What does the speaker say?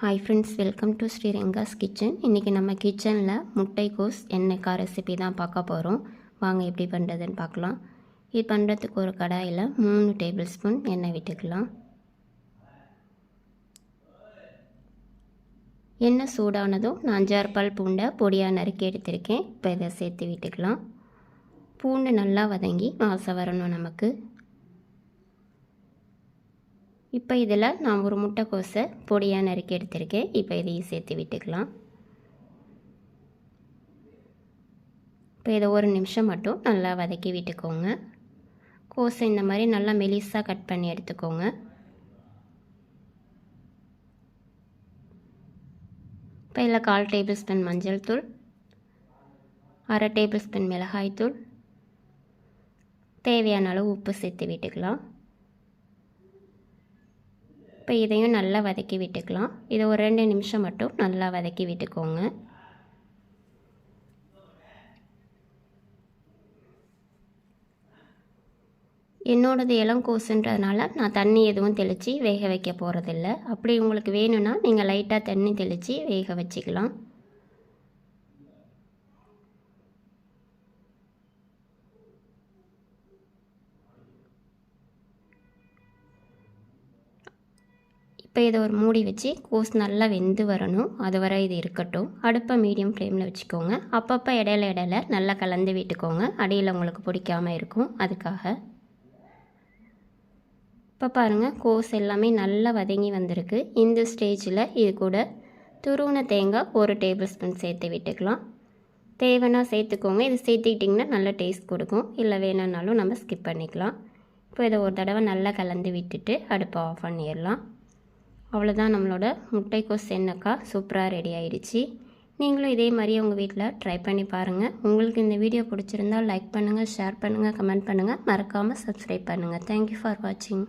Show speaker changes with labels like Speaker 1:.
Speaker 1: Hi friends welcome to Sri Rengas kitchen இன்றைக்கி நம்ம கிச்சனில் முட்டைக்கோஸ் எண்ணெய்க்கா ரெசிபி தான் பார்க்க போகிறோம் வாங்க எப்படி பண்ணுறதுன்னு பார்க்கலாம். இது பண்ணுறதுக்கு ஒரு கடாயில் மூணு டேபிள் ஸ்பூன் எண்ணெய் விட்டுக்கலாம். எண்ணெய் சூடானதும் நான் அஞ்சாறு பால் பூண்டை பொடியாக நறுக்கி எடுத்திருக்கேன். இப்போ இதை சேர்த்து விட்டுக்கலாம். பூண்டு நல்லா வதங்கி வாசம் வரணும் நமக்கு. இப்போ இதில் நான் ஒரு முட்டைக்கோஸை பொடியாக நறுக்கி எடுத்திருக்கேன். இப்போ இதையும் சேர்த்து விட்டுக்கலாம். இப்போ இதை ஒரு நிமிஷம் மட்டும் நல்லா வதக்கி விட்டுக்கோங்க. கோஸை இந்த மாதிரி நல்லா மெலிசாக கட் பண்ணி எடுத்துக்கோங்க. இப்போ இதில் கால் டேபிள் ஸ்பூன் மஞ்சள் தூள் அரை டேபிள் ஸ்பூன் மிளகாய் தூள் தேவையான அளவு உப்பு சேர்த்து விட்டுக்கலாம். இப்போ இதையும் நல்லா வதக்கி விட்டுக்கலாம். இதை ஒரு ரெண்டு நிமிஷம் மட்டும் நல்லா வதக்கி விட்டுக்கோங்க. என்னோடது இளங்கோசுன்றதுனால நான் தண்ணி எதுவும் தெளித்து வேக வைக்க போகிறதில்ல அப்படி உங்களுக்கு வேணும்னா நீங்கள் லைட்டாக தண்ணி தெளித்து வேக வச்சுக்கலாம். இப்போ இதை ஒரு மூடி வச்சு கோஸ் நல்லா வெந்து வரணும். அது வரை இது இருக்கட்டும். அடுப்பை மீடியம் ஃப்ளேமில் வச்சுக்கோங்க. அப்பப்போ இடையில இடையில நல்லா கலந்து விட்டுக்கோங்க. அடியில் உங்களுக்கு பிடிக்காமல் இருக்கும். அதுக்காக இப்போ பாருங்கள் கோஸ் எல்லாமே நல்லா வதங்கி வந்திருக்கு. இந்த ஸ்டேஜில் இது கூட துருவன தேங்காய் ஒரு டேபிள் ஸ்பூன் சேர்த்து விட்டுக்கலாம். தேவைன்னா சேர்த்துக்கோங்க. இது சேர்த்துக்கிட்டிங்கன்னா நல்ல டேஸ்ட் கொடுக்கும். இல்லை வேணும்னாலும் நம்ம ஸ்கிப் பண்ணிக்கலாம். இப்போ இதை ஒரு தடவை நல்லா கலந்து விட்டுட்டு அடுப்பை ஆஃப் பண்ணிடலாம். அவ்வளோதான் நம்மளோட முட்டைக்கோஸ் எண்ணெய்க்காய் சூப்பராக ரெடி ஆயிடுச்சு. நீங்களும் இதே மாதிரி உங்கள் வீட்டில் ட்ரை பண்ணி பாருங்கள் உங்களுக்கு இந்த வீடியோ பிடிச்சிருந்தால் லைக் பண்ணுங்கள் ஷேர் பண்ணுங்கள் கமெண்ட் பண்ணுங்கள் மறக்காமல் சப்ஸ்கிரைப் பண்ணுங்கள் தேங்க்யூ ஃபார் வாட்சிங்